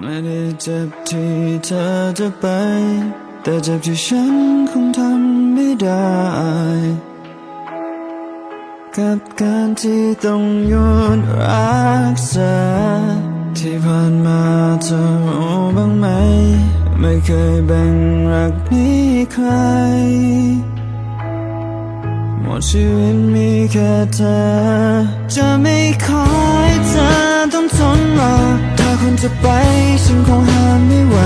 ไม่ได้เจ็บที่เธอจะไป แต่เจ็บที่ฉันคงทำไม่ได้ กับการที่ต้องหยุดรักษา ที่ผ่านมาเธอรู้บ้างไหม ไม่เคยแบ่งรักนี้ใคร หมดชีวิตมีแค่เธอ จะไม่ขอให้เธอต้องทน จะไปฉันคงห้ามไม่ไหว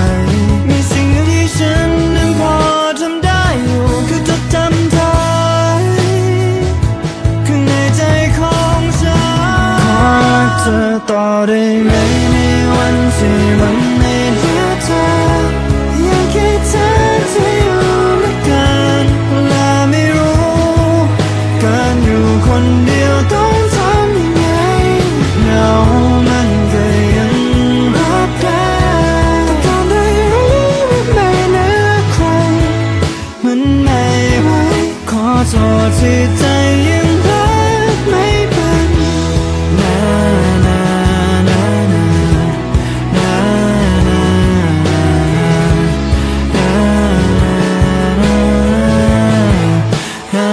ใจยังรักไม่เป็นนานานานานานานา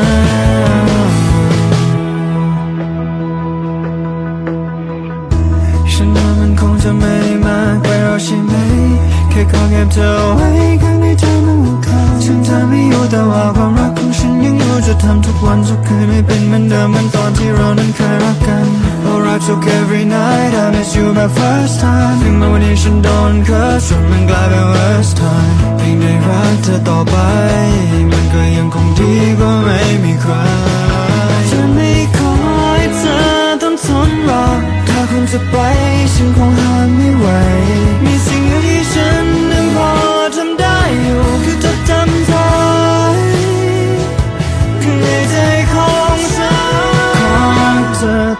ฉันว่ามันคงจะไม่มากไปหรอกใช่ไหมแค่ขอเก็บเธอไว้ข้างในใจมันหัวเขาฉันจะไม่อยู่แต่ว่าความ จะทำทุกวันทุกคืนให้เป็นเหมือนเดิมเหมือนตอนที่เรานั้นเคยรักกัน Oh I took every night I miss you my first time ถึงแม้วันนี้ฉันโดนเคิร์สจนมันกลายเป็น worst time เพียงได้รักเธอต่อไป มันก็ยังคงดีกว่าไม่มีใครจะไม่ขอให้เธอต้องทนรอถ้าคุณจะไปฉันคงห้ามไม่ไหว มีสิ่งเดียวที่ฉัน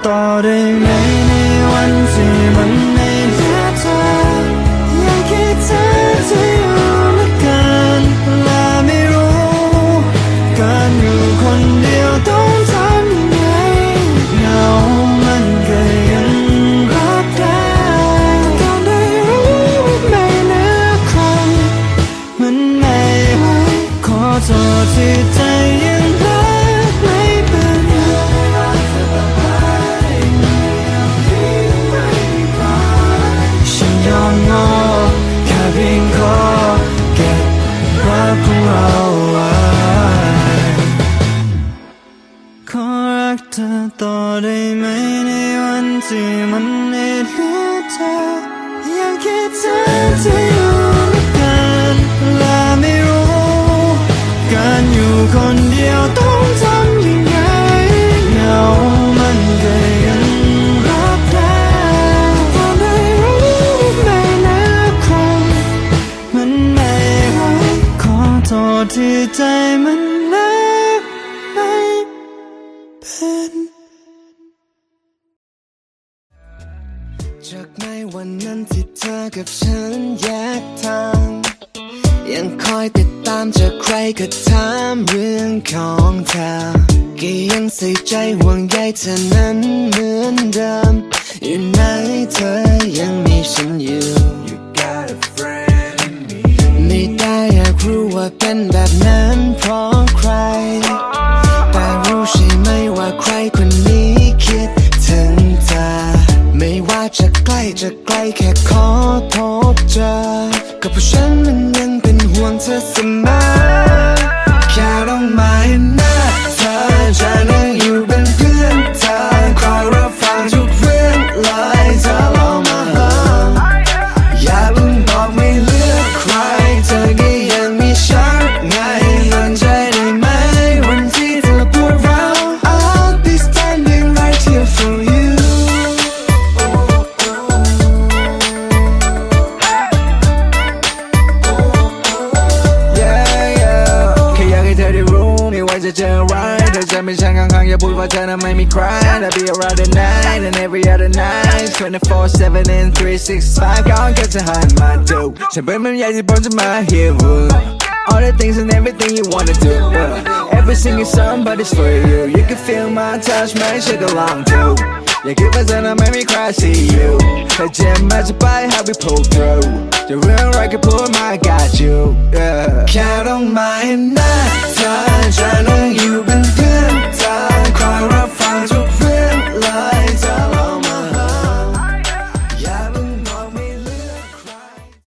กเมันไม่เหลือเธอยากให้เธอที่อยู่กันและไม่รู้ การอยู่คนเดียวต้องทำยังไงเหงามันก็ยังรับได้ตอนได้รู้ว่าไม่เหลือใครมันไม่ไหวขอโทษที่ใจมัน จากในวันนั้นที่เธอกับฉันแยกทาง ยังคอยติดตามจากใครก็ถามเรื่องของเธอก็ยังใส่ใจห่วงใยเธอนั้นเหมือนเดิม อยู่ไหนเธอยังมีฉันอยู่ You got a friend in me. ไม่ได้อยากรู้ว่าเป็นแบบนั้น จะใกล้จะไกลแค่ขอพบเจอ กับผู้ฉันมันยังเป็นห่วงเธอเสมอ รู้ไม่ว่าจะเจออะไรเธอจะไม่ฉันข้างๆอย่าพูดว่าเธอนั้นไม่มีใคร I'll be around the night and every other night 24/7 and 365ก็แค่จะหันมาดูฉันเป็นมันใหญ่ที่ผมจะมา here All the things and everything you wanna do uh, Every single song but it's for you You can feel my touch ไม่ใช่ก็ลองดู อย่าคิดว่าเธอนั้นไม่มีใคร see you ถ้าเจ็บมาจะไป how we pull through จะเรื่องอะไรก็พูดมา got you yeah แค่ต้องมาเห็นหน้าเธอฉันต้อง